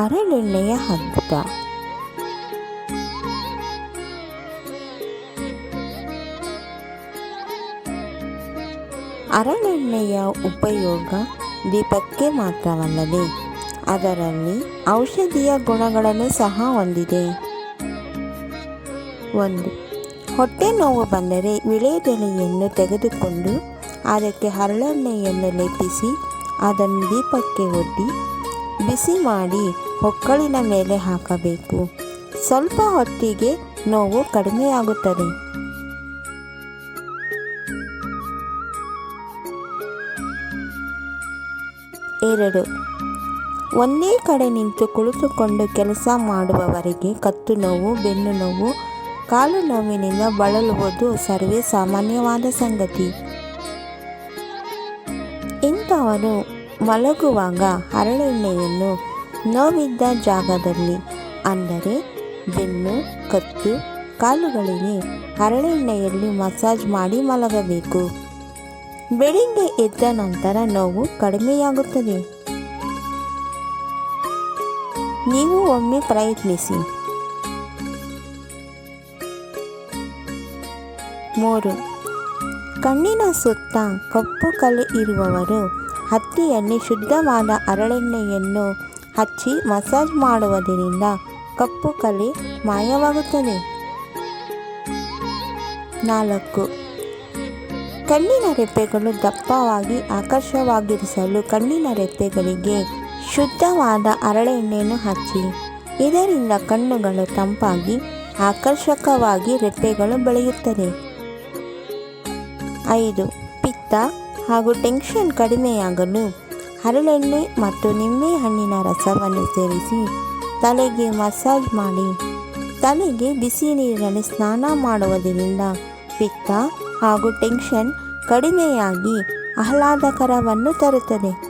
ಹರಳೆಣ್ಣೆಯ ಹಂತ ಹರಳೆಣ್ಣೆಯ ಉಪಯೋಗ ದೀಪಕ್ಕೆ ಮಾತ್ರವಲ್ಲದೆ ಅದರಲ್ಲಿ ಔಷಧೀಯ ಗುಣಗಳನ್ನು ಸಹ ಹೊಂದಿದೆ. ಒಂದು, ಹೊಟ್ಟೆ ನೋವು ಬಂದರೆ ವಿಳೆದೆಲೆಯನ್ನು ತೆಗೆದುಕೊಂಡು ಅದಕ್ಕೆ ಹರಳೆಣ್ಣೆಯನ್ನು ಲೇಪಿಸಿ ಅದನ್ನು ದೀಪಕ್ಕೆ ಒಡ್ಡಿ ಬಿಸಿ ಮಾಡಿ ಹೊಕ್ಕಳಿನ ಮೇಲೆ ಹಾಕಬೇಕು. ಸ್ವಲ್ಪ ಹೊತ್ತಿಗೆ ನೋವು ಕಡಿಮೆಯಾಗುತ್ತದೆ. ಎರಡು. ಒಂದೇ ಕಡೆ ನಿಂತು ಕುಳಿತುಕೊಂಡು ಕೆಲಸ ಮಾಡುವವರಿಗೆ ಕತ್ತು ನೋವು, ಬೆನ್ನು ನೋವು, ಕಾಲು ನೋವಿನಿಂದ ಬಳಲುವುದು ಸರ್ವೇ ಸಾಮಾನ್ಯವಾದ ಸಂಗತಿ. ಇಂಥವರು ಮಲಗುವಾಗ ಹರಳೆಣ್ಣೆಯನ್ನು ನೋವಿದ್ದ ಜಾಗದಲ್ಲಿ, ಅಂದರೆ ಬೆನ್ನು, ಕತ್ತು, ಕಾಲುಗಳಿಗೆ ಹರಳೆಣ್ಣೆಯಲ್ಲಿ ಮಸಾಜ್ ಮಾಡಿ ಮಲಗಬೇಕು. ಬೆಳಿಗ್ಗೆ ಎದ್ದ ನಂತರ ನೋವು ಕಡಿಮೆಯಾಗುತ್ತದೆ. ನೀವು ಒಮ್ಮೆ ಪ್ರಯತ್ನಿಸಿ. ಮೂರು. ಕಣ್ಣಿನ ಸುತ್ತ ಕಪ್ಪು ಕಲೆ ಇರುವವರು ಹತ್ತಿಯಲ್ಲಿ ಶುದ್ಧವಾದ ಅರಳೆಣ್ಣೆಯನ್ನು ಹಚ್ಚಿ ಮಸಾಜ್ ಮಾಡುವುದರಿಂದ ಕಪ್ಪು ಕಲೆ ಮಾಯವಾಗುತ್ತದೆ. ನಾಲ್ಕು. ಕಣ್ಣಿನ ರೆಪ್ಪೆಗಳು ದಪ್ಪವಾಗಿ ಆಕರ್ಷವಾಗಿರಿಸಲು ಕಣ್ಣಿನ ರೆಪ್ಪೆಗಳಿಗೆ ಶುದ್ಧವಾದ ಅರಳೆಣ್ಣೆಯನ್ನು ಹಚ್ಚಿ, ಇದರಿಂದ ಕಣ್ಣುಗಳು ತಂಪಾಗಿ ಆಕರ್ಷಕವಾಗಿ ರೆಪ್ಪೆಗಳು ಬೆಳೆಯುತ್ತದೆ ಐದು. ಪಿತ್ತ. ಹಾಗೂ ಟೆನ್ಷನ್ ಕಡಿಮೆಯಾಗಲು ಹರಳೆಣ್ಣೆ ಮತ್ತು ನಿಂಬೆ ಹಣ್ಣಿನ ರಸವನ್ನು ಸೇರಿಸಿ ತಲೆಗೆ ಮಸಾಜ್ ಮಾಡಿ. ತಲೆಗೆ ಬಿಸಿ ನೀರಿನಲ್ಲಿ ಸ್ನಾನ ಮಾಡುವುದರಿಂದ ಪಿತ್ತ ಹಾಗೂ ಟೆನ್ಷನ್ ಕಡಿಮೆಯಾಗಿ ಆಹ್ಲಾದಕರವನ್ನು ತರುತ್ತದೆ.